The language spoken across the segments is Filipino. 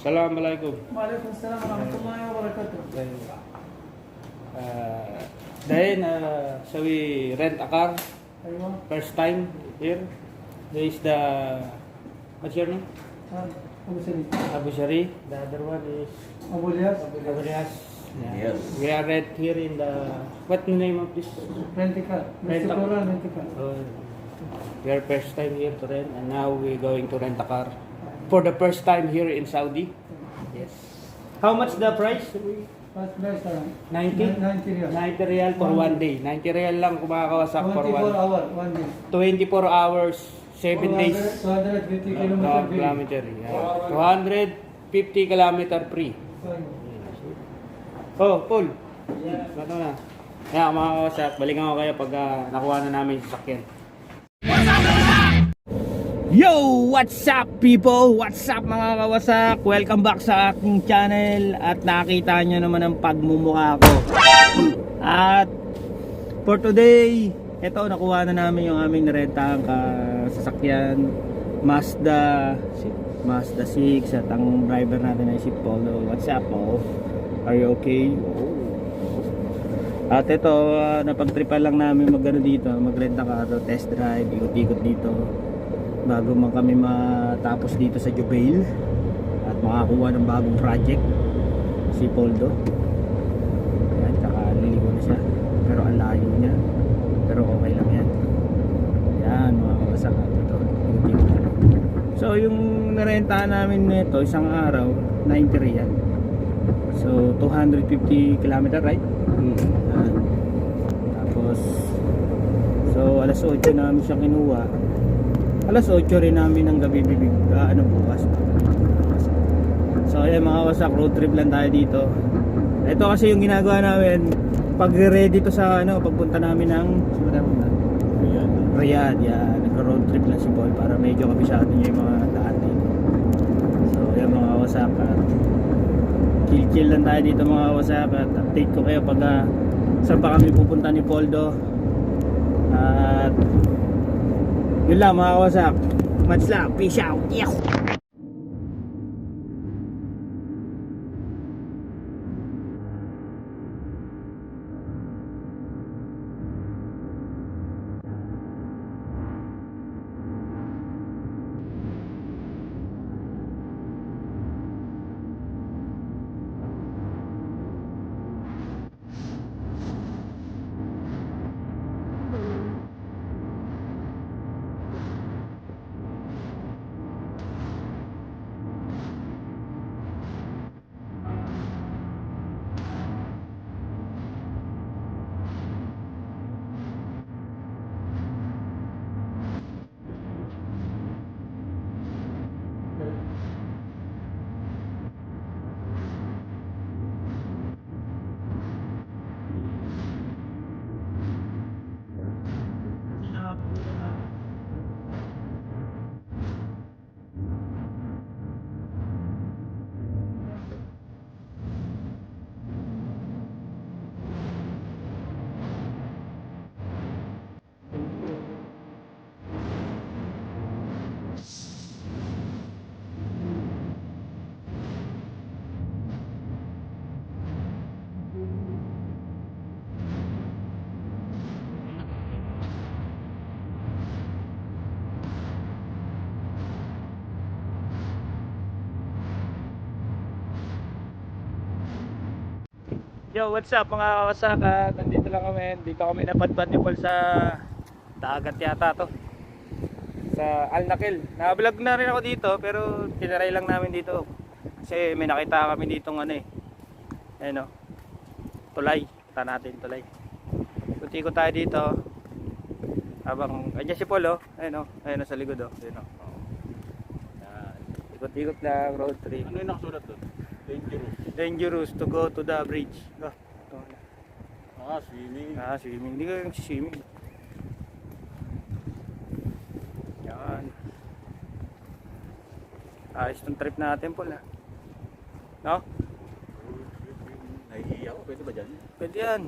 Salam alaikum. Walaikum salam warahmatullahi wabarakatuh. Uh, then, uh, so we rent a car. First time here. There is the, what's your name? Ah, Abu Abu Shari. The other one is? Abu Lias. Abu Lias. Yeah. Yes. We are right here in the, what name of this? Rentical. Rentical. Rentical. Oh, we are first time here to rent and now we're going to rent a car for the first time here in Saudi. Yes. How much the price? First price uh, 90? 90 riyal 90 real for one day. 90 real lang kung makakawasak for 24 one. hour one day 24 hours, 7 days. 250 No, kilometer free. kilometer. Yeah. 250 kilometer free. Oh, Paul. Ano na? Kaya mga kawasak, balikan ko kayo pag ah, nakuha na namin yung sasakyan. Yo! What's up people? What's up mga kawasak? Welcome back sa aking channel at nakita nyo naman ang pagmumukha ko. At for today, ito nakuha na namin yung aming narentang ka- sasakyan Mazda Mazda 6 at ang driver natin ay si Polo. What's up Paul? Are you okay? At ito, uh, napagtripan lang namin magano dito, magrenta ka test drive, ikot-ikot dito bago man kami matapos dito sa Jubail at makakuha ng bagong project si Poldo. Yan, tsaka liligo na siya. Pero ang layo niya. Pero okay lang yan. Yan, mga kawasak at ito. So, yung narentahan namin nito, isang araw, 90 real. So, 250 kilometer, right? Yan. Tapos, so alas 8 namin siya kinuha. Alas 8 rin namin ng gabi bibig, ah, ano bukas. So ayan mga wasak, road trip lang tayo dito. Ito kasi yung ginagawa namin, pag ready to sa ano, pagpunta namin ng? Riyadh, yan. Nag-road trip lang si Boy para medyo kabisado niya yung mga daan dito. So ayan mga wasak, ah, chill chill lang tayo dito mga wasak at update ko kayo pag uh, saan pa kami pupunta ni Poldo at yun lang mga wasak much love. Peace out. Yeah. Yo, what's up mga kawasak? At nandito lang kami. Dito kami napadpad sa dagat yata to. Sa Al Nakil. Nakablog na rin ako dito pero tinaray lang namin dito. Kasi may nakita kami dito ng ano eh. Ayun o. Tulay. Kita natin tulay. Kunti ko tayo dito. Habang, andyan si Paul oh. Ayun o. Ayun o sa likod oh. Ayun o. Yan. Ikot-ikot lang, road trip. Ano yung nakasulat doon? Dangerous. Dangerous to go to the bridge. Oh, ito na. Ah, swimming. Ah, swimming. Hindi ko yung swimming. Yan. Ayos tong trip natin po na. No? Nahihiya ko. Pwede ba dyan? Pwede yan.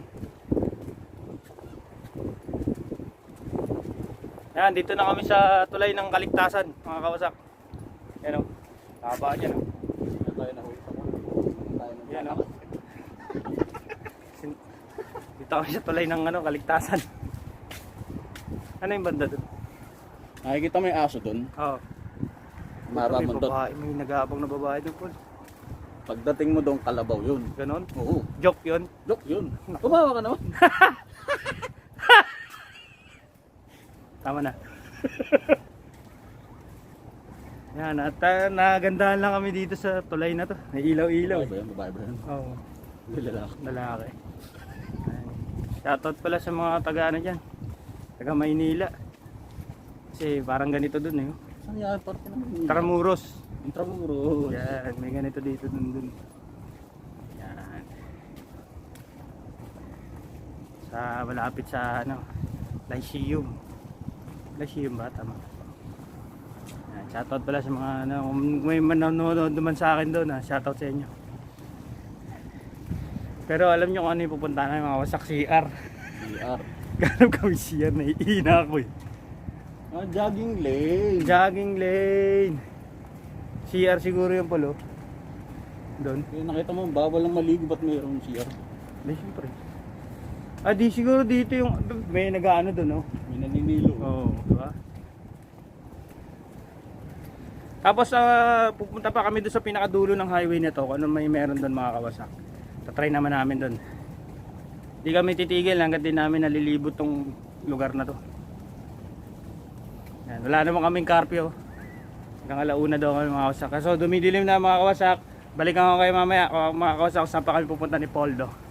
Yan, dito na kami sa tulay ng kaligtasan, mga kawasak. Yan o. Haba no. tayo na hulta mo. Tayo na Sin- Dito kami sa tulay ng ano, kaligtasan. Ano yung banda doon? Nakikita mo yung aso doon. Oo. Maramon may doon. babae, may nag-aabang na babae doon po. Pagdating mo doon, kalabaw yun. Ganon? Oo. Joke yun. Look, yun. Tumawa ka naman. Tama na. Yan, at uh, nagandahan lang kami dito sa tulay na to. May ilaw-ilaw. Babae ba yan? Babae ba yan? Oo, lalaki. lalaki. Shoutout pala sa mga taga ano dyan. Taga Maynila. Kasi parang ganito dun eh. Saan yan? Parte naman. Taramuros. Intramuros. Yan, may ganito dito dun dun. Yan. Sa malapit sa ano, Lyceum. Lyceum ba? Tama. Shoutout pala sa mga ano, kung may manonood naman sa akin doon, ha, shoutout sa inyo. Pero alam nyo kung ano yung pupunta na mga wasak CR. CR. Ganap kami CR, naiina ako eh. Ah, jogging lane. Jogging lane. CR siguro yung polo. Doon. Kaya nakita mo, bawal lang maligo, ba't mayroong CR? Di siyempre. Ah, di siguro dito yung may nag-ano doon, no? May naninilo. Oo, di ba? Tapos ah, pupunta pa kami doon sa pinakadulo ng highway nito kung ano may meron doon mga kawasak. Tatry naman namin doon. Di kami titigil hanggat di namin nalilibot tong lugar na to. Yan, wala naman kaming karpyo. Hanggang alauna daw kami mga kawasak. So dumidilim na mga kawasak. Balikan ko kayo mamaya mga kawasak saan pa kami pupunta ni Poldo.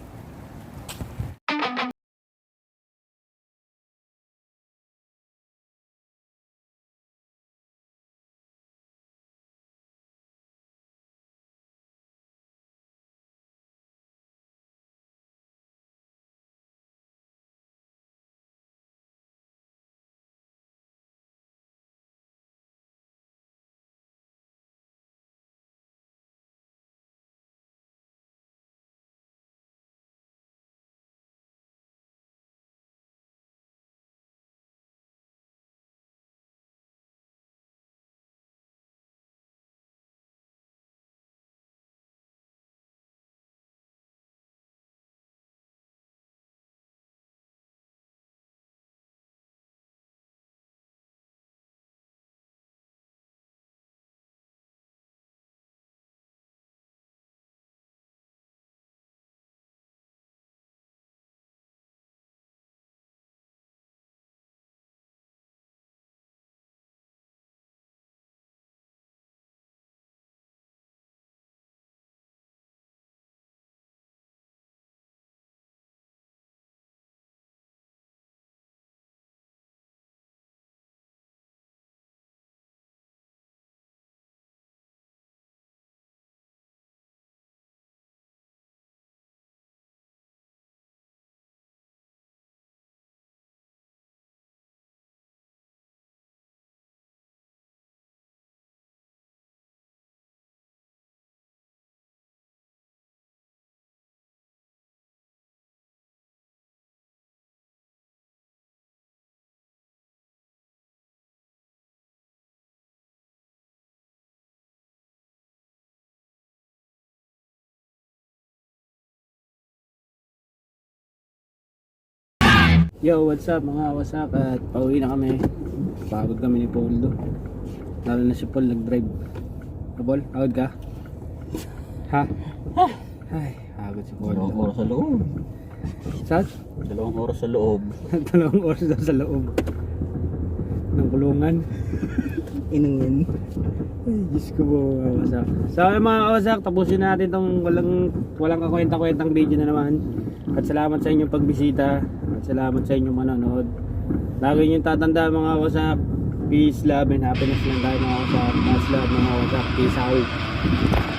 Yo, what's up mga wasak at pauwi na kami. Pagod kami ni Poldo. Lalo na si Paul nag-drive. Ah, Paul, pagod ka? Ha? Ay, pagod si Dalawang Poldo. oras sa loob. Saan? Dalawang oras sa loob. Dalawang oras daw sa loob. Ng kulungan. Inangin. Ay, Diyos ko po mga kawasak. So mga kawasak, tapusin natin tong walang, walang kakwenta-kwentang video na naman. At salamat sa inyong pagbisita. At salamat sa inyong manonood. Lagi nyo tatanda mga kawasak. Peace, love, and happiness lang tayo mga kawasak. Much love mga kawasak. Peace out.